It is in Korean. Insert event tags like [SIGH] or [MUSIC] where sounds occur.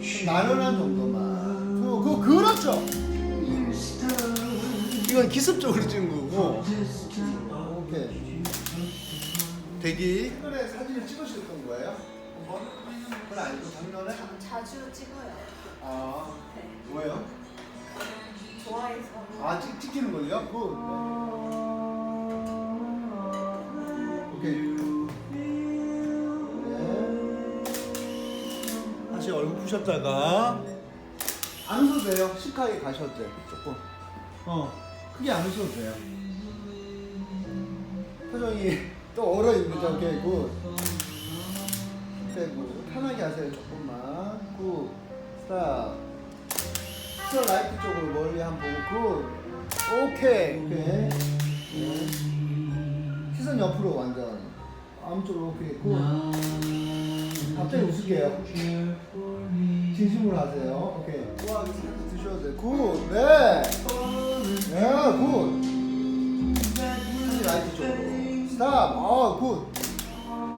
좀 나른한 정도만. 그, 그 그렇죠. 이건 기습적으로 찍은 거고. 오케이. 대기. 최근에 사진을 찍으셨던 거예요? 한번? 그건 아니고 작년에? 자주 찍어요. 아, 네. 뭐예요? 좋아해서. 아, 찍, 찍히는 거예요? 굿. 다시 얼굴 푸셨다가 안 웃어도 돼요. 시크하게 가셔도 돼요. 조금. 어, 크게 안 웃어도 돼요. 표정이 [LAUGHS] 또 얼어 있는 굿. 빼고 편하게 하세요. 조금만. 굿. 스탑. 시선 라이트 쪽으로 멀리 한번 보고 굿. 오케이. 오케이. 네. 시선 옆으로 완전. 암쪽으로 오케이. 굿. 갑자기 웃을게요. 진심으로 하세요. 오케이. 우아하게 살짝 드셔도 돼요. 굿. 네. 네, 굿. 다시 라이트 쪽으로. 스탑. 아, 굿.